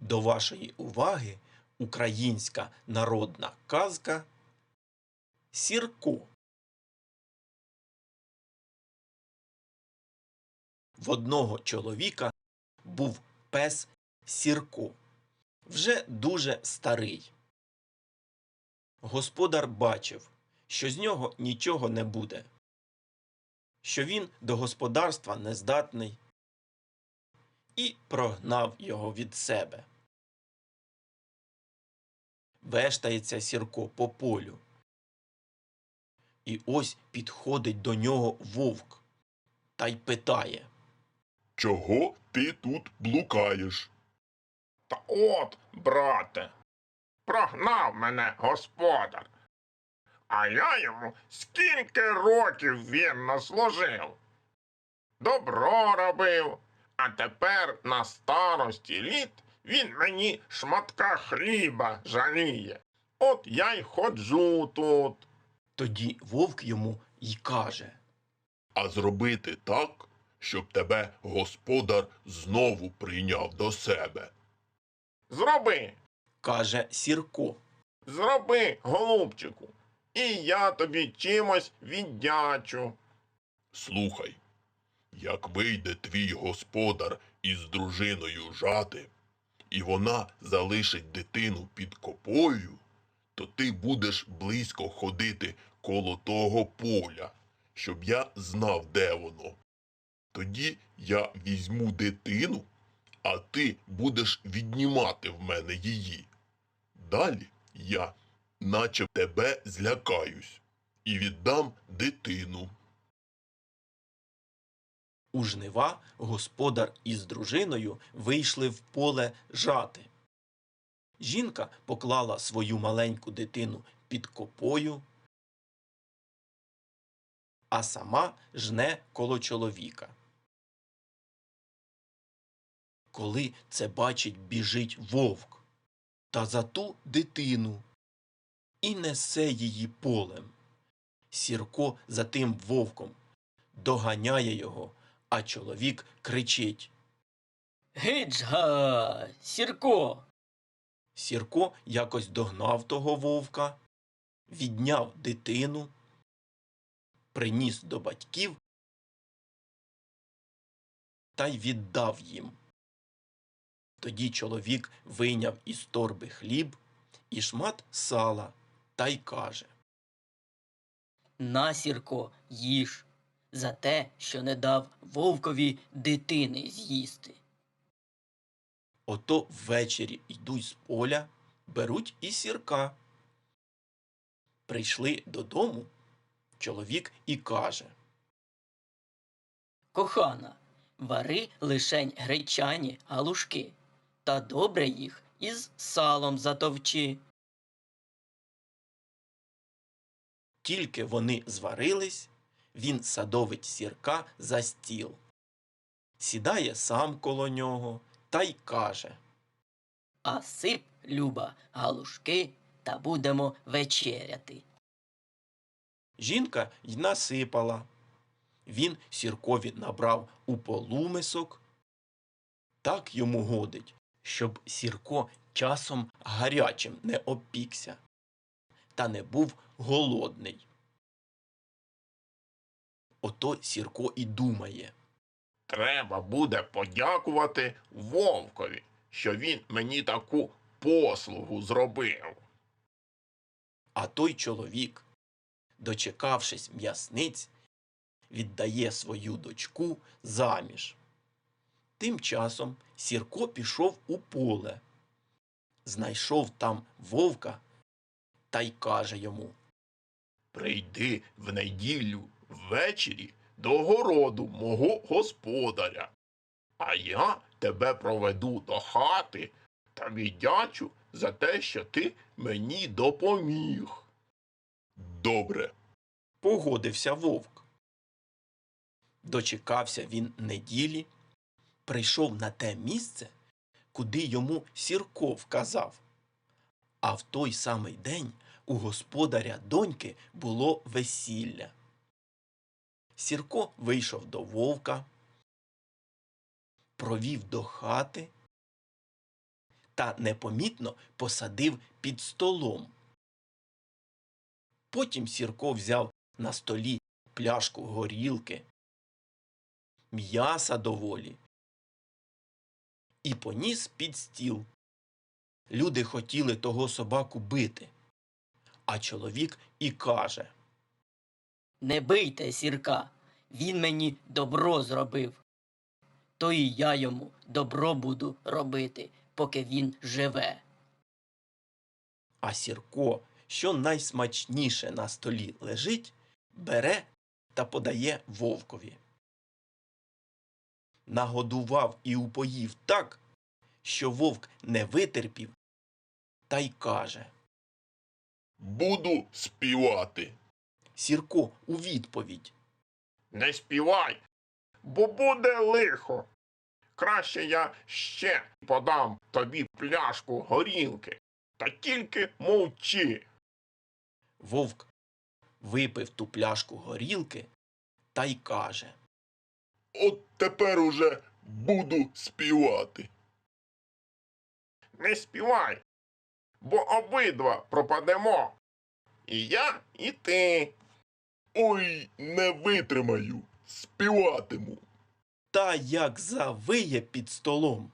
До вашої уваги українська народна казка Сірко. В одного чоловіка був пес Сірко, вже дуже старий. Господар бачив, що з нього нічого не буде що він до господарства нездатний, і прогнав його від себе. Вештається Сірко по полю. І ось підходить до нього вовк та й питає. Чого ти тут блукаєш? Та от, брате, прогнав мене господар. А я йому скільки років вірно служив. Добро робив, а тепер на старості літ він мені шматка хліба жаліє. От я й ходжу тут. Тоді вовк йому й каже. А зробити так, щоб тебе господар знову прийняв до себе. Зроби, Каже Сірко. зроби, голубчику, і я тобі чимось віддячу. Слухай, як вийде твій господар із дружиною жати, і вона залишить дитину під копою, то ти будеш близько ходити коло того поля, щоб я знав, де воно. Тоді я візьму дитину, а ти будеш віднімати в мене її. Далі я, наче тебе злякаюсь, і віддам дитину. У жнива господар із дружиною вийшли в поле жати. Жінка поклала свою маленьку дитину під копою, а сама жне коло чоловіка. Коли це бачить, біжить вовк та за ту дитину і несе її полем. Сірко за тим вовком доганяє його, а чоловік кричить. Гидж га, Сірко. Сірко якось догнав того вовка, відняв дитину, приніс до батьків та й віддав їм. Тоді чоловік вийняв із торби хліб і шмат сала та й каже. На, Сірко, їж за те, що не дав вовкові дитини з'їсти. Ото ввечері йдуть з поля, беруть і сірка. Прийшли додому, чоловік і каже. Кохана, вари лишень гречані галушки, та добре їх із салом затовчи. Тільки вони зварились, він садовить сірка за стіл. Сідає сам коло нього та й каже. А сип, люба, галушки, та будемо вечеряти. Жінка й насипала. Він сіркові набрав у полумисок. Так йому годить, щоб сірко часом гарячим не опікся та не був голодний. Ото сірко і думає. Треба буде подякувати вовкові, що він мені таку послугу зробив. А той чоловік, дочекавшись м'ясниць, віддає свою дочку заміж. Тим часом Сірко пішов у поле, знайшов там вовка та й каже йому. Прийди в неділю ввечері до городу мого господаря, а я тебе проведу до хати та віддячу за те, що ти мені допоміг. Добре. Погодився вовк. Дочекався він неділі, прийшов на те місце, куди йому Сірко вказав. А в той самий день у господаря доньки було весілля. Сірко вийшов до вовка, провів до хати та непомітно посадив під столом. Потім Сірко взяв на столі пляшку горілки, м'яса доволі і поніс під стіл. Люди хотіли того собаку бити, а чоловік і каже Не бийте сірка, він мені добро зробив. То і я йому добро буду робити, поки він живе. А Сірко, що найсмачніше на столі лежить, бере та подає вовкові. Нагодував і упоїв так, що вовк не витерпів, та й каже. Буду співати. Сірко у відповідь. Не співай, бо буде лихо. Краще я ще подам тобі пляшку горілки, та тільки мовчи. Вовк випив ту пляшку горілки та й каже. От тепер уже буду співати. Не співай, бо обидва пропадемо. І я, і ти. Ой, не витримаю. Співатиму. Та як завиє під столом.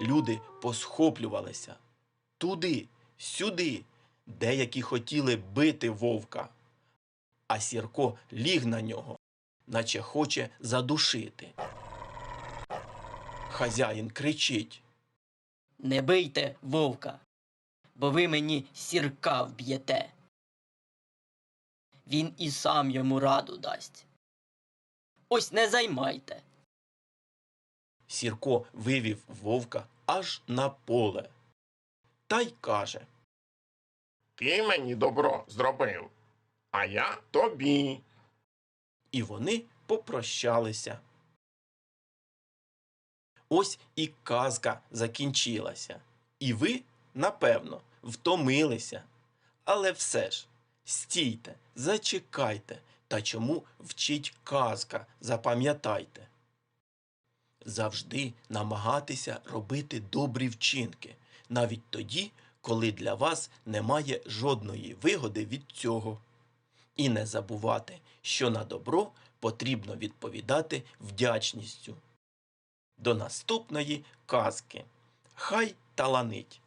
Люди посхоплювалися туди, сюди, деякі хотіли бити вовка, а Сірко ліг на нього, наче хоче задушити. Хазяїн кричить. Не бийте вовка, бо ви мені сірка вб'єте. Він і сам йому раду дасть. Ось не займайте. Сірко вивів вовка аж на поле. Та й каже. Ти мені добро зробив, а я тобі. і вони попрощалися. Ось і казка закінчилася. І ви, напевно, втомилися. Але все ж, стійте, зачекайте, та чому вчить казка, запам'ятайте. Завжди намагатися робити добрі вчинки, навіть тоді, коли для вас немає жодної вигоди від цього. І не забувати, що на добро потрібно відповідати вдячністю. До наступної казки. Хай таланить!